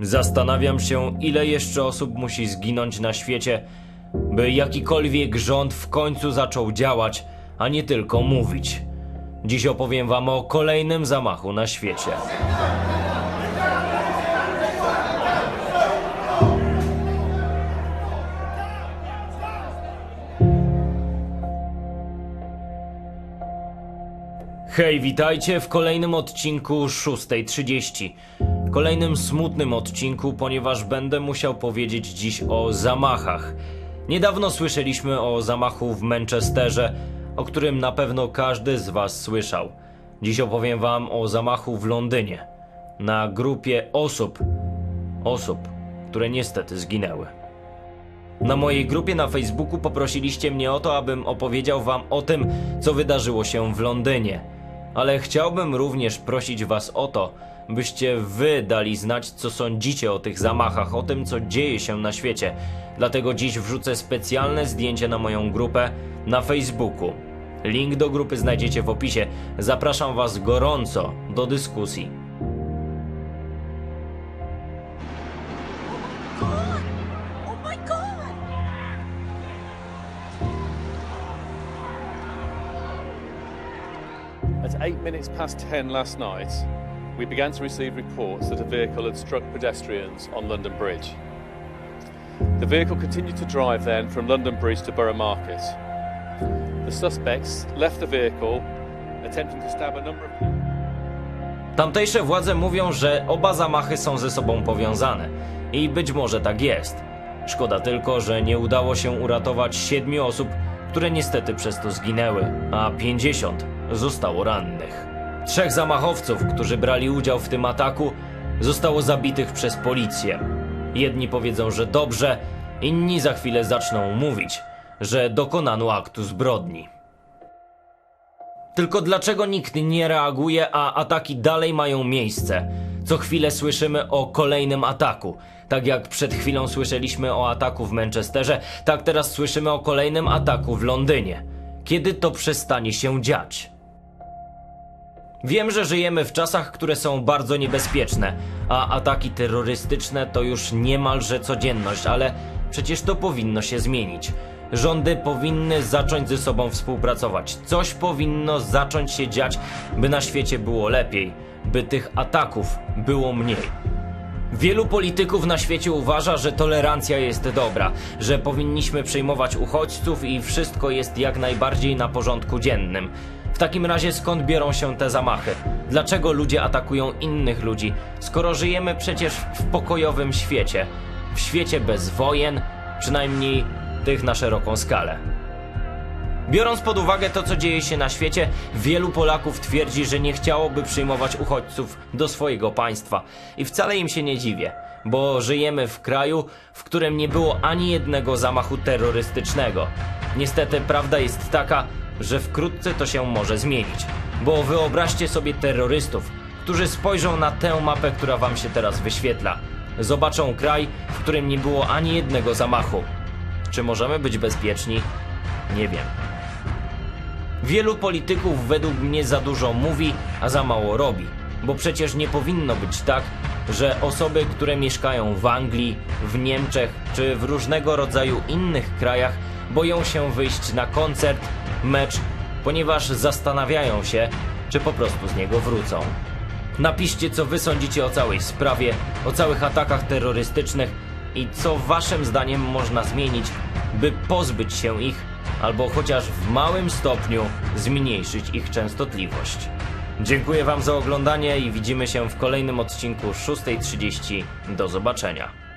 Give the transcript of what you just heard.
Zastanawiam się, ile jeszcze osób musi zginąć na świecie, by jakikolwiek rząd w końcu zaczął działać, a nie tylko mówić. Dziś opowiem wam o kolejnym zamachu na świecie. Hej, witajcie w kolejnym odcinku 6.30. Kolejnym smutnym odcinku, ponieważ będę musiał powiedzieć dziś o zamachach. Niedawno słyszeliśmy o zamachu w Manchesterze, o którym na pewno każdy z Was słyszał. Dziś opowiem Wam o zamachu w Londynie. Na grupie osób, osób, które niestety zginęły. Na mojej grupie na Facebooku poprosiliście mnie o to, abym opowiedział wam o tym, co wydarzyło się w Londynie. Ale chciałbym również prosić was o to, byście wy dali znać, co sądzicie o tych zamachach, o tym, co dzieje się na świecie. Dlatego dziś wrzucę specjalne zdjęcie na moją grupę na Facebooku. Link do grupy znajdziecie w opisie. Zapraszam was gorąco do dyskusji. At eight minutes past 10 last night, we began to receive reports that a vehicle had struck pedestrians on London Bridge. The vehicle continued to drive then from London Bridge to Borough Market. The suspects left the vehicle, attempting to stab a number of people. Tamtejsze władze mówią, że oba zamachy są ze sobą powiązane. I być może tak jest. Szkoda tylko, że nie udało się uratować siedmiu osób, które niestety przez to zginęły, a 50 zostało rannych. Trzech zamachowców, którzy brali udział w tym ataku, zostało zabitych przez policję. Jedni powiedzą, że dobrze, inni za chwilę zaczną mówić, że dokonano aktu zbrodni. Tylko dlaczego nikt nie reaguje, a ataki dalej mają miejsce? Co chwilę słyszymy o kolejnym ataku. Tak jak przed chwilą słyszeliśmy o ataku w Manchesterze, tak teraz słyszymy o kolejnym ataku w Londynie. Kiedy to przestanie się dziać? Wiem, że żyjemy w czasach, które są bardzo niebezpieczne, a ataki terrorystyczne to już niemalże codzienność, ale przecież to powinno się zmienić. Rządy powinny zacząć ze sobą współpracować. Coś powinno zacząć się dziać, by na świecie było lepiej, by tych ataków było mniej. Wielu polityków na świecie uważa, że tolerancja jest dobra, że powinniśmy przyjmować uchodźców i wszystko jest jak najbardziej na porządku dziennym. W takim razie skąd biorą się te zamachy? Dlaczego ludzie atakują innych ludzi, skoro żyjemy przecież w pokojowym świecie? W świecie bez wojen, przynajmniej tych na szeroką skalę. Biorąc pod uwagę to, co dzieje się na świecie, wielu Polaków twierdzi, że nie chciałoby przyjmować uchodźców do swojego państwa. I wcale im się nie dziwię, bo żyjemy w kraju, w którym nie było ani jednego zamachu terrorystycznego. Niestety prawda jest taka, że wkrótce to się może zmienić. Bo wyobraźcie sobie terrorystów, którzy spojrzą na tę mapę, która wam się teraz wyświetla. Zobaczą kraj, w którym nie było ani jednego zamachu. Czy możemy być bezpieczni? Nie wiem. Wielu polityków według mnie za dużo mówi, a za mało robi. Bo przecież nie powinno być tak, że osoby, które mieszkają w Anglii, w Niemczech czy w różnego rodzaju innych krajach boją się wyjść na koncert, mecz, ponieważ zastanawiają się, czy po prostu z niego wrócą. Napiszcie, co wy sądzicie o całej sprawie, o całych atakach terrorystycznych i co waszym zdaniem można zmienić, by pozbyć się ich, albo chociaż w małym stopniu zmniejszyć ich częstotliwość. Dziękuję wam za oglądanie i widzimy się w kolejnym odcinku 6.30. Do zobaczenia.